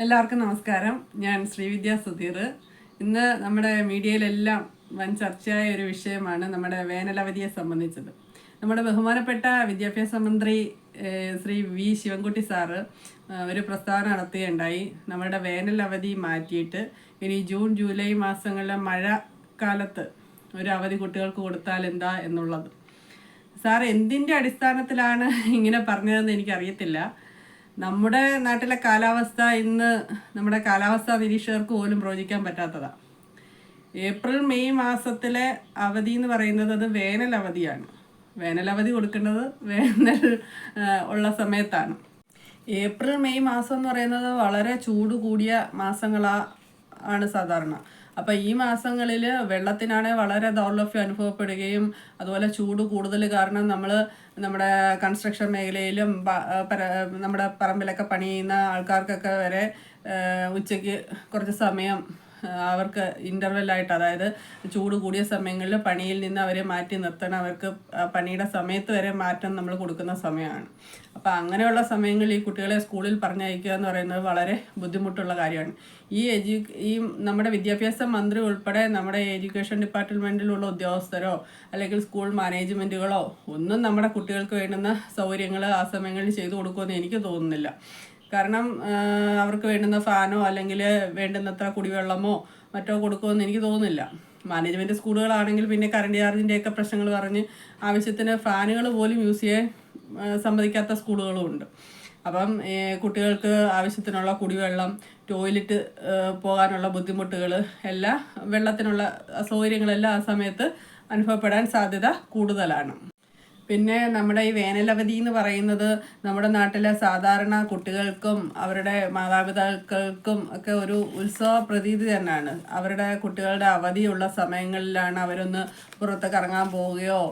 എല്ലാവർക്കും നമസ്കാരം. ഞാൻ ശ്രീവിദ്യ സുധീർ. ഇന്ന് നമ്മുടെ മീഡിയയിലെല്ലാം വൻ ചർച്ചയായ ഒരു വിഷയമാണ് നമ്മുടെ വേനലവധിയെ സംബന്ധിച്ചത്. നമ്മുടെ ബഹുമാനപ്പെട്ട വിദ്യാഭ്യാസ മന്ത്രി ശ്രീ വി ശിവൻകുട്ടി സാറ് ഒരു പ്രസ്താവന നടത്തുകയുണ്ടായി. നമ്മുടെ വേനൽ അവധി മാറ്റിയിട്ട് ഇനി ജൂൺ ജൂലൈ മാസങ്ങളിലെ മഴക്കാലത്ത് ഒരു അവധി കുട്ടികൾക്ക് കൊടുത്താൽ എന്താ എന്നുള്ളത്. സാർ എന്തിന്റെ അടിസ്ഥാനത്തിലാണ് ഇങ്ങനെ പറഞ്ഞതെന്ന് എനിക്കറിയത്തില്ല. നമ്മുടെ നാട്ടിലെ കാലാവസ്ഥ ഇന്ന് നമ്മുടെ കാലാവസ്ഥാ നിരീക്ഷകർക്ക് പോലും പ്രവചിക്കാൻ പറ്റാത്തതാണ് ഏപ്രിൽ മെയ് മാസത്തിലെ അവധി എന്ന് പറയുന്നത് അത് വേനൽ അവധിയാണ്. വേനൽ അവധി കൊടുക്കേണ്ടത് വേനൽ ഉള്ള സമയത്താണ്. ഏപ്രിൽ മെയ് മാസം എന്ന് പറയുന്നത് വളരെ ചൂട് കൂടിയ മാസങ്ങളാണ് സാധാരണ. അപ്പം ഈ മാസങ്ങളിൽ വെള്ളത്തിനാണ് വളരെ ദൗർലഭ്യം അനുഭവപ്പെടുകയും അതുപോലെ ചൂട് കൂടുതൽ കാരണം നമ്മൾ നമ്മുടെ കൺസ്ട്രക്ഷൻ മേഖലയിലും നമ്മുടെ പറമ്പിലൊക്കെ പണി ചെയ്യുന്ന ആൾക്കാർക്കൊക്കെ വരെ ഉച്ചയ്ക്ക് കുറച്ച് സമയം അവർക്ക് ഇന്റർവെല്ലായിട്ട് അതായത് ചൂട് കൂടിയ സമയങ്ങളിൽ പണിയിൽ നിന്ന് അവരെ മാറ്റി നിർത്തണം. അവർക്ക് പണിയുടെ സമയത്ത് വരെ മാറ്റം നമ്മൾ കൊടുക്കുന്ന സമയമാണ്. അപ്പോൾ അങ്ങനെയുള്ള സമയങ്ങളിൽ ഈ കുട്ടികളെ സ്കൂളിൽ പറഞ്ഞയക്കുക എന്ന് പറയുന്നത് വളരെ ബുദ്ധിമുട്ടുള്ള കാര്യമാണ്. ഈ എഡ്യൂ ഈ നമ്മുടെ വിദ്യാഭ്യാസ മന്ത്രി ഉൾപ്പെടെ നമ്മുടെ എഡ്യൂക്കേഷൻ ഡിപ്പാർട്ട്മെന്റിലുള്ള ഉദ്യോഗസ്ഥരോ അല്ലെങ്കിൽ സ്കൂൾ മാനേജ്മെന്റുകളോ ഒന്നും നമ്മുടെ കുട്ടികൾക്ക് വേണ്ടുന്ന സൗകര്യങ്ങൾ ആ സമയങ്ങളിൽ ചെയ്തു കൊടുക്കുമെന്ന് എനിക്ക് തോന്നുന്നില്ല. കാരണം അവർക്ക് വേണ്ടുന്ന ഫാനോ അല്ലെങ്കിൽ വേണ്ടുന്നത്ര കുടിവെള്ളമോ മറ്റോ കൊടുക്കുമെന്ന് എനിക്ക് തോന്നുന്നില്ല. മാനേജ്മെന്റ് സ്കൂളുകളാണെങ്കിൽ പിന്നെ കറണ്ട് ചാർജിന്റെയൊക്കെ പ്രശ്നങ്ങൾ പറഞ്ഞ് ആവശ്യത്തിന് ഫാനുകൾ പോലും യൂസ് ചെയ്യാൻ സമ്മതിക്കാത്ത സ്കൂളുകളും ഉണ്ട്. അപ്പം കുട്ടികൾക്ക് ആവശ്യത്തിനുള്ള കുടിവെള്ളം ടോയ്ലറ്റ് പോകാനുള്ള ബുദ്ധിമുട്ടുകൾ എല്ലാം വെള്ളത്തിനുള്ള അസൗകര്യങ്ങളെല്ലാം ആ സമയത്ത് അനുഭവപ്പെടാൻ സാധ്യത കൂടുതലാണ്. പിന്നെ നമ്മുടെ ഈ വേനലവധി എന്ന് പറയുന്നത് നമ്മുടെ നാട്ടിലെ സാധാരണ കുട്ടികൾക്കും അവരുടെ മാതാപിതാക്കൾക്കും ഒക്കെ ഒരു ഉത്സവ പ്രതീതി തന്നെയാണ്. അവരുടെ കുട്ടികളുടെ അവധിയുള്ള സമയങ്ങളിലാണ് അവരൊന്ന് പുറത്ത് കറങ്ങാൻ പോവുകയോ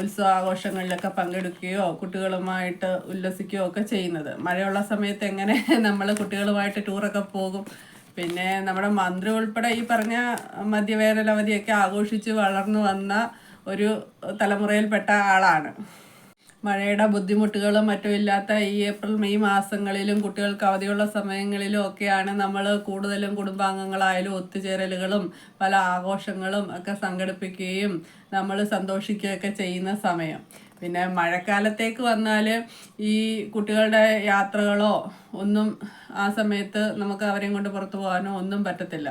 ഉത്സവാഘോഷങ്ങളിലൊക്കെ പങ്കെടുക്കുകയോ കുട്ടികളുമായിട്ട് ഉല്ലസിക്കുകയോ ഒക്കെ ചെയ്യുന്നത്. മഴയുള്ള സമയത്ത് എങ്ങനെ നമ്മൾ കുട്ടികളുമായിട്ട് ടൂറൊക്കെ പോകും. പിന്നെ നമ്മുടെ മന്ത്രി ഉൾപ്പെടെ ഈ പറഞ്ഞ മധ്യവേനലവധിയൊക്കെ ആഘോഷിച്ച് വളർന്നു വന്ന ഒരു തലമുറയിൽപ്പെട്ട ആളാണ്. മഴയുടെ ബുദ്ധിമുട്ടുകളും മറ്റും ഇല്ലാത്ത ഈ ഏപ്രിൽ മെയ് മാസങ്ങളിലും കുട്ടികൾക്ക് അവധിയുള്ള സമയങ്ങളിലും ഒക്കെയാണ് നമ്മൾ കൂടുതലും കുടുംബാംഗങ്ങളായാലും ഒത്തുചേരലുകളും പല ആഘോഷങ്ങളും ഒക്കെ സംഘടിപ്പിക്കുകയും നമ്മൾ സന്തോഷിക്കുകയൊക്കെ ചെയ്യുന്ന സമയം. പിന്നെ മഴക്കാലത്തേക്ക് വന്നാൽ ഈ കുട്ടികളുടെ യാത്രകളോ ഒന്നും ആ സമയത്ത് നമുക്ക് അവരെയും കൊണ്ട് പുറത്തു പോകാനോ ഒന്നും പറ്റത്തില്ല.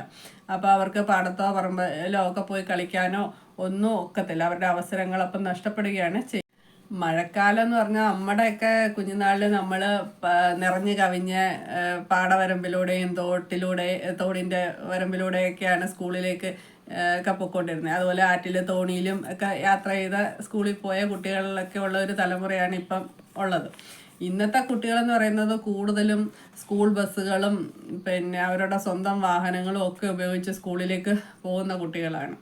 അപ്പോൾ അവർക്ക് പാടത്തോ പറമ്പിലോ ഒക്കെ പോയി കളിക്കാനോ ഒന്നും ഒക്കത്തില്ല. അവരുടെ അവസരങ്ങൾ അപ്പം നഷ്ടപ്പെടുകയാണ് ചെയ്യുന്നത് മഴക്കാലം എന്ന് പറഞ്ഞാൽ നമ്മുടെയൊക്കെ കുഞ്ഞുനാളിൽ നമ്മൾ നിറഞ്ഞു കവിഞ്ഞ് പാടവരമ്പിലൂടെയും തോട്ടിലൂടെ തോടിന്റെ വരമ്പിലൂടെയൊക്കെയാണ് സ്കൂളിലേക്ക് പൊയ്ക്കൊണ്ടിരുന്നത് അതുപോലെ ആറ്റിലും തോണിയിലും ഒക്കെ യാത്ര ചെയ്ത സ്കൂളിൽ പോയ കുട്ടികളിലൊക്കെ ഉള്ള ഒരു തലമുറയാണ് ഇപ്പം ഉള്ളത്. ഇന്നത്തെ കുട്ടികളെന്ന് പറയുന്നത് കൂടുതലും സ്കൂൾ ബസ്സുകളും പിന്നെ അവരുടെ സ്വന്തം വാഹനങ്ങളും ഒക്കെ ഉപയോഗിച്ച് സ്കൂളിലേക്ക് പോകുന്ന കുട്ടികളാണ്.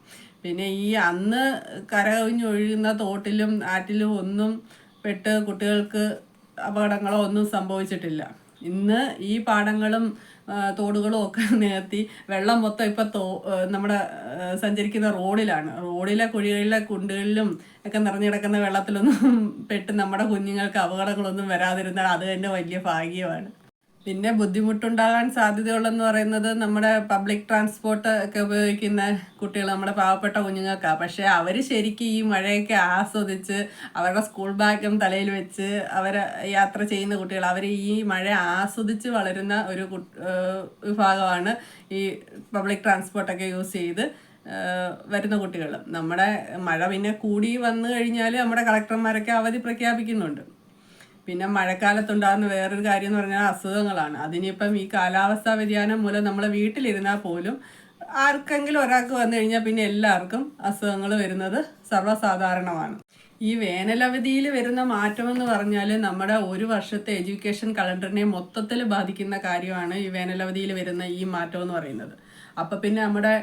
പിന്നെ ഈ അന്ന് കരകവിഞ്ഞൊഴുകുന്ന തോട്ടിലും ആറ്റിലും ഒന്നും പെട്ട് കുട്ടികൾക്ക് അപകടങ്ങളോ ഒന്നും സംഭവിച്ചിട്ടില്ല. ഇന്ന് ഈ പാടങ്ങളും തോടുകളും ഒക്കെ നികത്തി വെള്ളം മൊത്തം ഇപ്പം തോ നമ്മുടെ സഞ്ചരിക്കുന്ന റോഡിലാണ്. റോഡിലെ കുഴികളിലെ കുണ്ടുകളിലും ഒക്കെ നിറഞ്ഞിടക്കുന്ന വെള്ളത്തിലൊന്നും പെട്ട് നമ്മുടെ കുഞ്ഞുങ്ങൾക്ക് അപകടങ്ങളൊന്നും വരാതിരുന്നാൽ അത് തന്നെ വലിയ ഭാഗ്യമാണ്. പിന്നെ ബുദ്ധിമുട്ടുണ്ടാകാൻ സാധ്യതയുള്ളതെന്ന് പറയുന്നത് നമ്മുടെ പബ്ലിക് ട്രാൻസ്പോർട്ട് ഒക്കെ ഉപയോഗിക്കുന്ന കുട്ടികൾ നമ്മുടെ പാവപ്പെട്ട കുഞ്ഞുങ്ങൾക്കാണ് പക്ഷേ അവർ ശരിക്കും ഈ മഴയൊക്കെ ആസ്വദിച്ച് അവരുടെ സ്കൂൾ ബാഗും തലയിൽ വെച്ച് അവർ യാത്ര ചെയ്യുന്ന കുട്ടികൾ അവർ ഈ മഴ ആസ്വദിച്ച് വളരുന്ന ഒരു വിഭാഗമാണ് ഈ പബ്ലിക് ട്രാൻസ്പോർട്ടൊക്കെ യൂസ് ചെയ്ത് വരുന്ന കുട്ടികൾ. നമ്മുടെ മഴ പിന്നെ കൂടി വന്നു കഴിഞ്ഞാൽ നമ്മുടെ കളക്ടർമാരൊക്കെ അവധി പ്രഖ്യാപിക്കുന്നുണ്ട്. പിന്നെ മഴക്കാലത്തുണ്ടാകുന്ന വേറൊരു കാര്യം എന്ന് പറഞ്ഞാൽ അസുഖങ്ങളാണ്. അതിനിപ്പം ഈ കാലാവസ്ഥാ വ്യതിയാനം മൂലം നമ്മൾ വീട്ടിലിരുന്നാൽ പോലും ആർക്കെങ്കിലും ഒരാൾക്ക് വന്നു കഴിഞ്ഞാൽ പിന്നെ എല്ലാവർക്കും അസുഖങ്ങൾ വരുന്നത് സർവസാധാരണമാണ്. ഈ വേനലവധിയിൽ വരുന്ന മാറ്റം എന്ന് പറഞ്ഞാൽ നമ്മുടെ ഒരു വർഷത്തെ എഡ്യൂക്കേഷൻ കലണ്ടറിനെ മൊത്തത്തിൽ ബാധിക്കുന്ന കാര്യമാണ് ഈ വേനലവധിയിൽ വരുന്ന ഈ മാറ്റം എന്ന് പറയുന്നത്. അപ്പം പിന്നെ നമ്മുടെ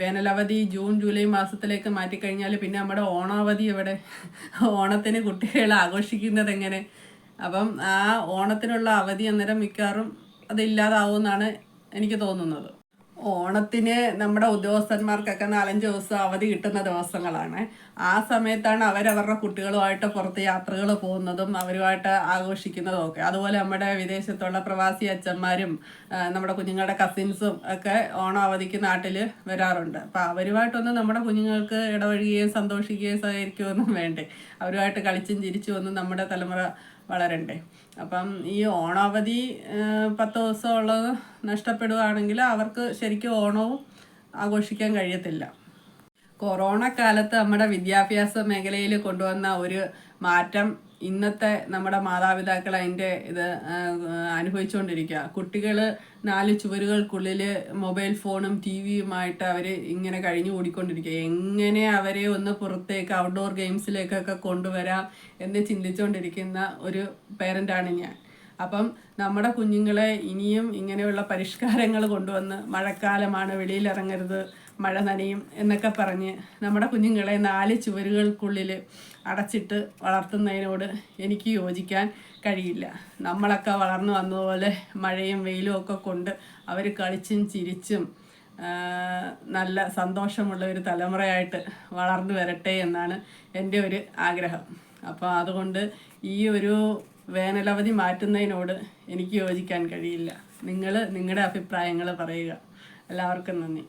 വേനലവധി ജൂൺ ജൂലൈ മാസത്തിലേക്ക് മാറ്റിക്കഴിഞ്ഞാൽ പിന്നെ നമ്മുടെ ഓണാവധി എവിടെ? ഓണത്തിന് കുട്ടികൾ ആഘോഷിക്കുന്നത് എങ്ങനെ? അപ്പം ആ ഓണത്തിനുള്ള അവധി അന്നേരം മിക്കവാറും അതില്ലാതാവുമെന്നാണ് എനിക്ക് തോന്നുന്നത്. ഓണത്തിന് നമ്മുടെ ഉദ്യോഗസ്ഥന്മാർക്കൊക്കെ നാലഞ്ച് ദിവസം അവധി കിട്ടുന്ന ദിവസങ്ങളാണ്. ആ സമയത്താണ് അവരവരുടെ കുട്ടികളുമായിട്ട് പുറത്ത് യാത്രകൾ പോകുന്നതും അവരുമായിട്ട് ആഘോഷിക്കുന്നതും ഒക്കെ. അതുപോലെ നമ്മുടെ വിദേശത്തുള്ള പ്രവാസി അച്ഛന്മാരും നമ്മുടെ കുഞ്ഞുങ്ങളുടെ കസിൻസും ഒക്കെ ഓണം അവധിക്ക് നാട്ടിൽ വരാറുണ്ട്. അപ്പോൾ അവരുമായിട്ടൊന്നും നമ്മുടെ കുഞ്ഞുങ്ങൾക്ക് ഇടപഴകുകയും സന്തോഷിക്കുകയും സഹകരിക്കുകയൊന്നും വേണ്ടേ. അവരുമായിട്ട് കളിച്ചും ചിരിച്ചും ഒന്നും നമ്മുടെ തലമുറ വളരണ്ടേ. അപ്പം ഈ ഓണാവധി പത്ത് ദിവസം ഉള്ളത് നഷ്ടപ്പെടുകയാണെങ്കിൽ അവർക്ക് ശരിക്കും ഓണവും ആഘോഷിക്കാൻ കഴിയത്തില്ല. കൊറോണ കാലത്ത് നമ്മുടെ വിദ്യാഭ്യാസ മേഖലയിൽ കൊണ്ടുവന്ന ഒരു മാറ്റം ഇന്നത്തെ നമ്മുടെ മാതാപിതാക്കൾ അതിന്റെ ഇത് അനുഭവിച്ചുകൊണ്ടിരിക്കുക. കുട്ടികൾ നാല് ചുവരുകൾക്കുള്ളിൽ മൊബൈൽ ഫോണും ടി വിയുമായിട്ട് അവർ ഇങ്ങനെ കഴിഞ്ഞു ഓടിക്കൊണ്ടിരിക്കുക എങ്ങനെ അവരെ ഒന്ന് പുറത്തേക്ക് ഔട്ട്ഡോർ ഗെയിംസിലേക്കൊക്കെ കൊണ്ടുവരാം എന്ന് ചിന്തിച്ചുകൊണ്ടിരിക്കുന്ന ഒരു പേരന്റാണ് ഞാൻ. അപ്പം നമ്മുടെ കുഞ്ഞുങ്ങളെ ഇനിയും ഇങ്ങനെയുള്ള പരിഷ്കാരങ്ങൾ കൊണ്ടുവന്ന് മഴക്കാലമാണ് വെളിയിലിറങ്ങരുത് മഴ നനയും എന്നൊക്കെ പറഞ്ഞ് നമ്മുടെ കുഞ്ഞുങ്ങളെ നാല് ചുവരുകൾക്കുള്ളിൽ അടച്ചിട്ട് വളർത്തുന്നതിനോട് എനിക്ക് യോജിക്കാൻ കഴിയില്ല. നമ്മളൊക്കെ വളർന്നു വന്നതുപോലെ മഴയും വെയിലും ഒക്കെ കൊണ്ട് അവർ കളിച്ചും ചിരിച്ചും നല്ല സന്തോഷമുള്ള ഒരു തലമുറയായിട്ട് വളർന്നു വരട്ടെ എന്നാണ് എന്റെ ഒരു ആഗ്രഹം. അപ്പോൾ അതുകൊണ്ട് ഈ ഒരു വേനലവധി മാറ്റുന്നതിനോട് എനിക്ക് യോജിക്കാൻ കഴിയില്ല. നിങ്ങൾ നിങ്ങളുടെ അഭിപ്രായങ്ങൾ പറയുക. എല്ലാവർക്കും നന്ദി.